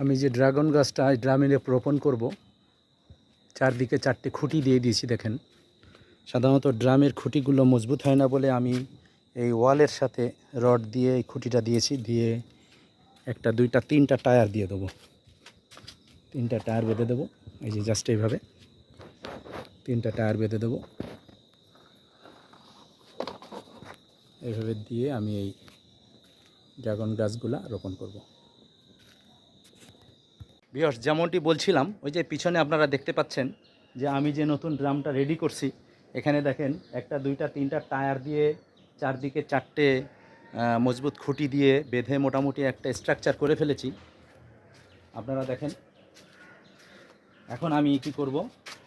আমি যে ড্রাগন গাছটা এই ড্রামে রোপণ করব, চারদিকে চারটে খুঁটি দিয়ে দিয়েছি, দেখেন। সাধারণত ড্রামের খুঁটিগুলো মজবুত হয় না বলে আমি এই ওয়ালের সাথে রড দিয়ে এই খুঁটিটা দিয়েছি, দিয়ে একটা, দুইটা, তিনটা টায়ার দিয়ে দেবো। তিনটা টায়ার বেঁধে দেবো, এই যে জাস্ট এইভাবে। তিনটা টায়ার বেঁধে দেবো। এইভাবে দিয়ে আমি এই ড্রাগন গাছগুলা রোপণ করব। বিয়স যেমনটি বলছিলাম, ওই যে পিছনে আপনারা দেখতে পাচ্ছেন যে আমি যে নতুন ড্রামটা রেডি করছি, এখানে দেখেন একটা, দুইটা, তিনটা টায়ার দিয়ে চারদিকে চারটে মজবুত খুঁটি দিয়ে বেঁধে মোটামুটি একটা স্ট্রাকচার করে ফেলেছি। আপনারা দেখেন, এখন আমি কি করব?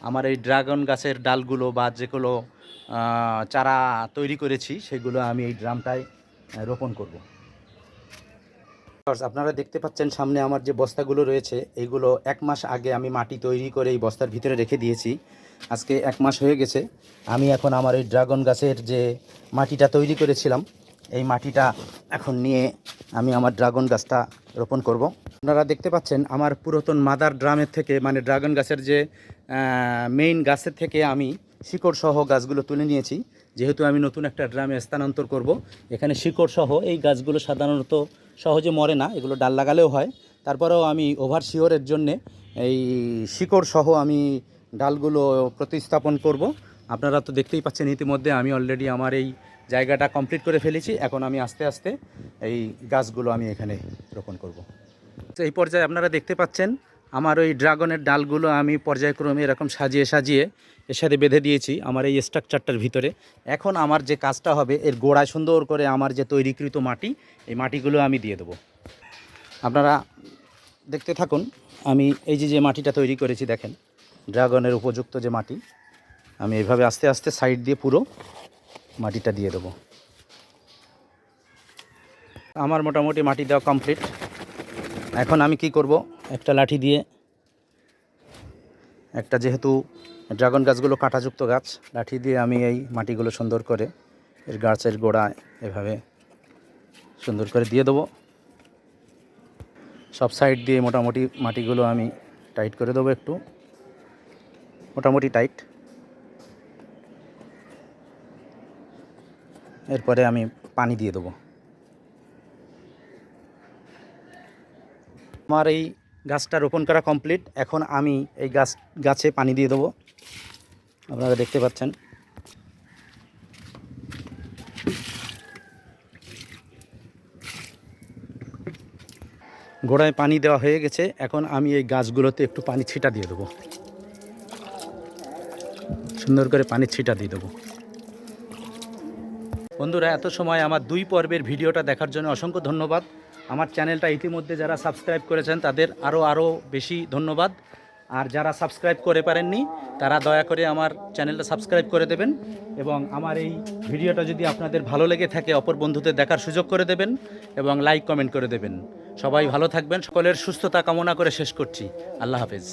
আমার এই ড্রাগন গাছের ডালগুলো বা যেগুলো চারা তৈরি করেছি, সেগুলো আমি এই ড্রামটায় রোপণ করব। আপনারা দেখতে পাচ্ছেন সামনে আমার যে বস্তাগুলো রয়েছে এইগুলো এক মাস আগে আমি মাটি তৈরি করে এই বস্তার ভিতরে রেখে দিয়েছি। আজকে এক মাস হয়ে গেছে। আমি এখন আমার এই ড্রাগন গাছের যে মাটিটা তৈরি করেছিলাম এই মাটিটা এখন নিয়ে আমি আমার ড্রাগন গাছটা রোপণ করব। আপনারা দেখতে পাচ্ছেন আমার পুরাতন মাদার ড্রামের থেকে মানে ড্রাগন গাছের যে মেইন গাছের থেকে আমি শিকড় সহ গাছগুলো তুলে নিয়েছি। যেহেতু আমি নতুন একটা ড্রামে স্থানান্তর করব, এখানে শিকড় সহ এই গাছগুলো সাধারণত সহজে মরে না, এগুলো ডাল লাগালেও হয়। তারপরেও আমি ওভার শিওরের জন্যে এই শিকড় সহ আমি ডালগুলো প্রতিস্থাপন করব। আপনারা তো দেখতেই পাচ্ছেন, ইতিমধ্যে আমি অলরেডি আমার এই জায়গাটা কমপ্লিট করে ফেলেছি। এখন আমি আস্তে আস্তে এই গাছগুলো আমি এখানে রোপণ করব। তো এই পর্যায়ে আপনারা দেখতে পাচ্ছেন, আমার ওই ড্রাগনের ডালগুলো আমি পর্যায়ক্রমে এরকম সাজিয়ে সাজিয়ে এর সাথে বেঁধে দিয়েছি আমার এই স্ট্রাকচারটার ভিতরে। এখন আমার যে কাজটা হবে, এর গোড়ায় সুন্দর করে আমার যে তৈরিকৃত মাটি, এই মাটিগুলো আমি দিয়ে দেবো। আপনারা দেখতে থাকুন, আমি এই যে যে মাটিটা তৈরি করেছি, দেখেন, ড্রাগনের উপযুক্ত যে মাটি, আমি এইভাবে আস্তে আস্তে সাইড দিয়ে পুরো মাটিটা দিয়ে দেবো। আমার মোটামুটি মাটি দেওয়া কমপ্লিট এখন আমি কি করব? একটা লাঠি দিয়ে, একটা যেহেতু ড্রাগন গাছগুলো কাঁটাযুক্ত গাছ, লাঠি দিয়ে আমি এই মাটিগুলো সুন্দর করে এর গাছের গোড়ায় এভাবে সুন্দর করে দিয়ে দেবো। সব সাইড দিয়ে মোটামুটি মাটিগুলো আমি টাইট করে দেবো একটু। মোটামুটি টাইট। এরপরে আমি পানি দিয়ে দেবো। আমার এই গাছটা রোপণ করা কমপ্লিট। এখন আমি এই গাছ, গাছে পানি দিয়ে দেবো। আপনারা দেখতে পাচ্ছেন। গোড়ায় পানি দেওয়া হয়ে গেছে। এখন আমি এই গাছগুলোতে একটু পানি ছিটা দিয়ে দেবো। সুন্দর করে পানি ছিটা দিয়ে দেবো। বন্ধুরা, এত সময় আমার দুই পর্বের ভিডিওটা দেখার জন্য অসংখ্য ধন্যবাদ। আমার চ্যানেলটা ইতিমধ্যে যারা সাবস্ক্রাইব করেছেন, তাদের আরও আরও বেশি ধন্যবাদ। আর যারা সাবস্ক্রাইব করে পারেননি, তারা দয়া করে আমার চ্যানেলটা সাবস্ক্রাইব করে দেবেন এবং আমার এই ভিডিওটা যদি আপনাদের ভালো লেগে থাকে, অপর বন্ধুদের দেখার সুযোগ করে দেবেন এবং লাইক, কমেন্ট করে দেবেন। সবাই ভালো থাকবেন, সকলের সুস্থতা কামনা করে শেষ করছি। আল্লাহ হাফেজ।